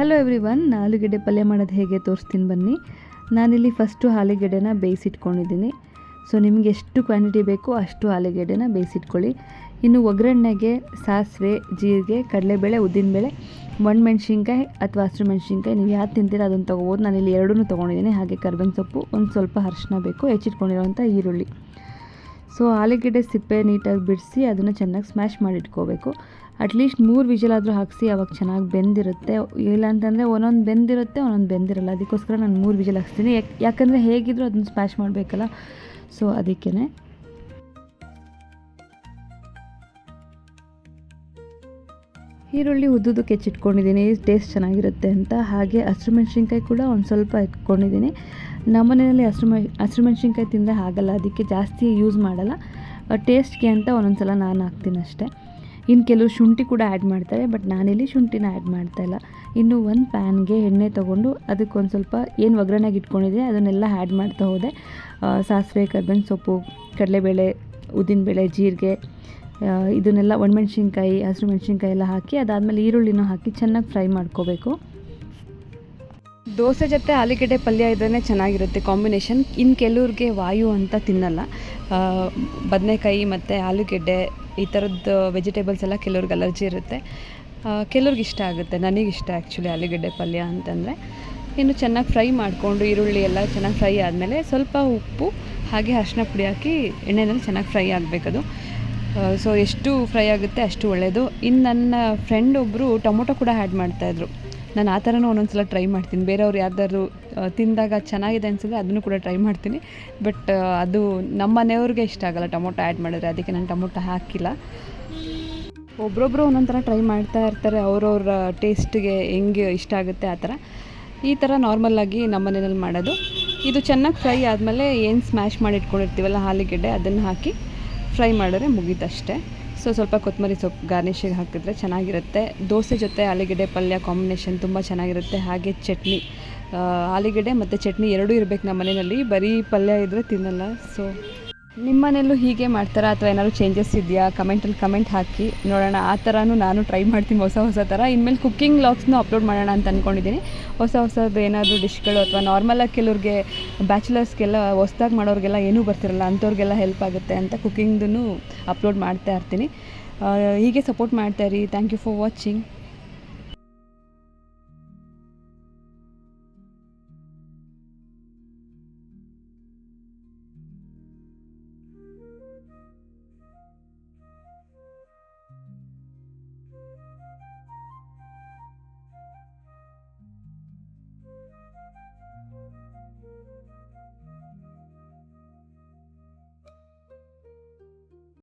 Hello every one ಆಲೂಗೆಡ್ಡೆ ಪಲ್ಯ ಮಾಡೋದು ಹೇಗೆ ತೋರಿಸ್ತೀನಿ ಬನ್ನಿ. ನಾನಿಲ್ಲಿ ಫಸ್ಟು ಆಲೂಗೆಡ್ಡೆನ ಬೇಯಿಸಿಟ್ಕೊಂಡಿದ್ದೀನಿ. ಸೊ ನಿಮಗೆ ಎಷ್ಟು ಕ್ವಾಂಟಿಟಿ ಬೇಕೋ ಅಷ್ಟು ಆಲೂಗೆಡ್ಡೆನ ಬೇಯಿಸಿಟ್ಕೊಳ್ಳಿ. ಇನ್ನು ಒಗ್ಗರಣೆಗೆ ಸಾಸಿವೆ, ಜೀರಿಗೆ, ಕಡಲೆಬೇಳೆ, ಉದ್ದಿನಬೇಳೆ, ಒಣಮೆಣ್ಸಿನ್ಕಾಯಿ ಅಥವಾ ಹಸಿರು ಮೆಣಸಿನ್ಕಾಯಿ ನೀವು ಯಾವ್ದು ತಿಂತೀರ ಅದನ್ನು ತೊಗೋಬೋದು. ನಾನಿಲ್ಲಿ ಎರಡೂ ತೊಗೊಂಡಿದ್ದೀನಿ. ಹಾಗೆ ಕರ್ಬೇವಿನ ಸೊಪ್ಪು, ಒಂದು ಸ್ವಲ್ಪ ಅರಿಶಿನ ಬೇಕು ಹೆಚ್ಚಿಟ್ಕೊಂಡಿರೋಂಥ ಈರುಳ್ಳಿ. ಸೊ ಆಲೂಗೆಡ್ಡೆ ಸಿಪ್ಪೆ ನೀಟಾಗಿ ಬಿಡಿಸಿ ಅದನ್ನು ಚೆನ್ನಾಗಿ ಸ್ಮ್ಯಾಶ್ ಮಾಡಿ ಇಟ್ಕೋಬೇಕು ಅಟ್ಲೀಸ್ಟ್ ಮೂರು ವಿಜಲಾದರೂ ಹಾಕಿಸಿ ಅವಾಗ ಚೆನ್ನಾಗಿ ಬೆಂದಿರುತ್ತೆ. ಇಲ್ಲ ಅಂತಂದರೆ ಒಂದೊಂದು ಬೆಂದಿರುತ್ತೆ, ಒಂದೊಂದು ಬೆಂದಿರಲ್ಲ. ಅದಕ್ಕೋಸ್ಕರ ನಾನು ಮೂರು ವಿಜಲ್ ಹಾಕ್ಸ್ತೀನಿ. ಯಾಕೆ ಯಾಕಂದರೆ ಹೇಗಿದ್ರೂ ಅದನ್ನು ಸ್ಮ್ಯಾಶ್ ಮಾಡಬೇಕಲ್ಲ. ಸೊ ಅದಕ್ಕೇ ಈರುಳ್ಳಿ ಉದ್ದುದು ಕೆಚ್ಚಿಟ್ಕೊಂಡಿದ್ದೀನಿ ಟೇಸ್ಟ್ ಚೆನ್ನಾಗಿರುತ್ತೆ ಅಂತ. ಹಾಗೆ ಹಸಿರು ಮೆಣಸಿನ್ಕಾಯಿ ಕೂಡ ಒಂದು ಸ್ವಲ್ಪ ಇಟ್ಕೊಂಡಿದ್ದೀನಿ ನಮ್ಮನೆಯಲ್ಲಿ ಹಸಿರು ಮೆ, ಹಸಿರು ಮೆಣಸಿನ್ಕಾಯಿ ತಿಂದರೆ ಆಗಲ್ಲ ಅದಕ್ಕೆ ಜಾಸ್ತಿ ಯೂಸ್ ಮಾಡಲ್ಲ. ಟೇಸ್ಟ್ಗೆ ಅಂತ ಒಂದೊಂದು ಸಲ ನಾನು ಹಾಕ್ತೀನಿ ಅಷ್ಟೇ. ಇನ್ನು ಕೆಲವು ಶುಂಠಿ ಕೂಡ ಆ್ಯಡ್ ಮಾಡ್ತಾರೆ ಬಟ್ ನಾನಿಲ್ಲಿ ಶುಂಠಿನ ಆ್ಯಡ್ ಮಾಡ್ತಾಯಿಲ್ಲ ಇನ್ನು ಒಂದು ಪ್ಯಾನ್ಗೆ ಎಣ್ಣೆ ತೊಗೊಂಡು ಅದಕ್ಕೆ ಒಂದು ಸ್ವಲ್ಪ ಏನು ಒಗ್ಗರಣೆಗೆ ಇಟ್ಕೊಂಡಿದ್ದೆ ಅದನ್ನೆಲ್ಲ ಆ್ಯಡ್ ಮಾಡ್ತಾ ಹೋದೆ. ಸಾಸಿವೆ, ಕರ್ಬೇವಿನ ಸೊಪ್ಪು, ಕಡಲೆಬೇಳೆ, ಉದ್ದಿನಬೇಳೆ, ಜೀರಿಗೆ ಇದನ್ನೆಲ್ಲ ಒಣಮೆಣ್ಸಿನ್ಕಾಯಿ, ಹಸಿರು ಮೆಣಸಿನ್ಕಾಯಿ ಎಲ್ಲ ಹಾಕಿ, ಅದಾದಮೇಲೆ ಈರುಳ್ಳಿನೂ ಹಾಕಿ ಚೆನ್ನಾಗಿ ಫ್ರೈ ಮಾಡ್ಕೋಬೇಕು. ದೋಸೆ ಜೊತೆ ಆಲೂಗಡ್ಡೆ ಪಲ್ಯ ಇದ್ರೇ ಚೆನ್ನಾಗಿರುತ್ತೆ ಕಾಂಬಿನೇಷನ್. ಇನ್ನು ಕೆಲವ್ರಿಗೆ ವಾಯು ಅಂತ ತಿನ್ನಲ್ಲ. ಬದನೆಕಾಯಿ ಮತ್ತು ಆಲೂಗೆಡ್ಡೆ, ಈ ಥರದ್ದು ವೆಜಿಟೇಬಲ್ಸ್ ಎಲ್ಲ ಕೆಲವ್ರಿಗೆ ಅಲರ್ಜಿ ಇರುತ್ತೆ. ಕೆಲವ್ರಿಗೆ ಇಷ್ಟ ಆಗುತ್ತೆ. ನನಗಿಷ್ಟ ಆ್ಯಕ್ಚುಲಿ ಆಲೂಗೆಡ್ಡೆ ಪಲ್ಯ ಅಂತಂದರೆ. ಇನ್ನು ಚೆನ್ನಾಗಿ ಫ್ರೈ ಮಾಡಿಕೊಂಡು ಈರುಳ್ಳಿ ಎಲ್ಲ ಚೆನ್ನಾಗಿ ಫ್ರೈ ಆದಮೇಲೆ ಸ್ವಲ್ಪ ಉಪ್ಪು, ಹಾಗೆ ಅರಿಶಿನ ಪುಡಿ ಹಾಕಿ ಎಣ್ಣೆಯಲ್ಲಿ ಚೆನ್ನಾಗಿ ಫ್ರೈ ಆಗಬೇಕದು. ಸೊ ಎಷ್ಟು ಫ್ರೈ ಆಗುತ್ತೆ ಅಷ್ಟು ಒಳ್ಳೆಯದು ಇನ್ನು ನನ್ನ ಫ್ರೆಂಡ್ ಒಬ್ಬರು ಟೊಮೊಟೊ ಕೂಡ ಆ್ಯಡ್ ಮಾಡ್ತಾಯಿದ್ರು ನಾನು ಆ ಥರನೂ ಒಂದೊಂದು ಸಲ ಟ್ರೈ ಮಾಡ್ತೀನಿ. ಬೇರೆಯವ್ರು ಯಾರ್ದಾದ್ರು ತಿಂದಾಗ ಚೆನ್ನಾಗಿದೆ ಅನಿಸಿದ್ರೆ ಅದನ್ನು ಕೂಡ ಟ್ರೈ ಮಾಡ್ತೀನಿ. ಬಟ್ ಅದು ನಮ್ಮ ಮನೆಯವ್ರಿಗೆ ಇಷ್ಟ ಆಗಲ್ಲ ಟೊಮೊಟೊ ಆ್ಯಡ್ ಮಾಡಿದ್ರೆ. ಅದಕ್ಕೆ ನಾನು ಟೊಮೊಟೊ ಹಾಕಿಲ್ಲ. ಒಬ್ಬೊಬ್ಬರು ಒಂದೊಂದು ಥರ ಟ್ರೈ ಮಾಡ್ತಾ ಇರ್ತಾರೆ. ಅವ್ರವ್ರ ಟೇಸ್ಟಿಗೆ ಹೆಂಗೆ ಇಷ್ಟ ಆಗುತ್ತೆ ಆ ಥರ. ಈ ಥರ ನಾರ್ಮಲ್ಲಾಗಿ ನಮ್ಮ ಮನೆಯಲ್ಲಿ ಮಾಡೋದು. ಇದು ಚೆನ್ನಾಗಿ ಫ್ರೈ ಆದಮೇಲೆ ಏನು ಸ್ಮ್ಯಾಶ್ ಮಾಡಿ ಇಟ್ಕೊಂಡಿರ್ತೀವಲ್ಲ ಆಲೂಗೆಡ್ಡೆ ಅದನ್ನು ಹಾಕಿ ಫ್ರೈ ಮಾಡಿದ್ರೆ ಮುಗೀತಷ್ಟೇ ಸೊ, ಸ್ವಲ್ಪ ಕೊತ್ತಂಬರಿ ಸೊಪ್ಪು ಗಾರ್ನಿಷಿಗೆ ಹಾಕಿದ್ರೆ ಚೆನ್ನಾಗಿರುತ್ತೆ. ದೋಸೆ ಜೊತೆ ಆಲೂಗೆಡ್ಡೆ ಪಲ್ಯ ಕಾಂಬಿನೇಷನ್ ತುಂಬ ಚೆನ್ನಾಗಿರುತ್ತೆ. ಹಾಗೆ ಚಟ್ನಿ ಆಲೂಗೆಡ್ಡೆ ಮತ್ತು ಚಟ್ನಿ ಎರಡೂ ಇರಬೇಕು ನಮ್ಮ ಮನೆಯಲ್ಲಿ. ಬರೀ ಪಲ್ಯ ಇದ್ದರೆ ತಿನ್ನಲ್ಲ. ಸೊ ನಿಮ್ಮ ಮನೆಯಲ್ಲೂ ಹೀಗೆ ಮಾಡ್ತಾರಾ ಅಥವಾ ಏನಾದ್ರು ಚೇಂಜಸ್ ಇದೆಯಾ? ಕಮೆಂಟಲ್ಲಿ ಕಮೆಂಟ್ ಹಾಕಿ. ನೋಡೋಣ, ಆ ಥರನೂ ನಾನು ಟ್ರೈ ಮಾಡ್ತೀನಿ ಹೊಸ ಹೊಸ ಥರ ಇನ್ಮೇಲೆ ಕುಕ್ಕಿಂಗ್ ಲಾಗ್ಸ್ನೂ ಅಪ್ಲೋಡ್ ಮಾಡೋಣ ಅಂತ ಅಂದ್ಕೊಂಡಿದ್ದೀನಿ ಹೊಸ ಹೊಸದು ಏನಾದರೂ ಡಿಶ್ಗಳು ಅಥವಾ ನಾರ್ಮಲಾಗಿ ಕೆಲವ್ರಿಗೆ ಬ್ಯಾಚುಲರ್ಸ್ಗೆಲ್ಲ ಹೊಸ್ದಾಗಿ ಮಾಡೋರಿಗೆಲ್ಲ ಏನೂ ಬರ್ತಿರಲ್ಲ ಅಂಥವ್ರಿಗೆಲ್ಲ ಹೆಲ್ಪ್ ಆಗುತ್ತೆ ಅಂತ ಕುಕ್ಕಿಂಗ್ದೂ ಅಪ್ಲೋಡ್ ಮಾಡ್ತಾ ಇರ್ತೀನಿ. ಹೀಗೆ ಸಪೋರ್ಟ್ ಮಾಡ್ತಾ ಇರಿ. Thank you for watching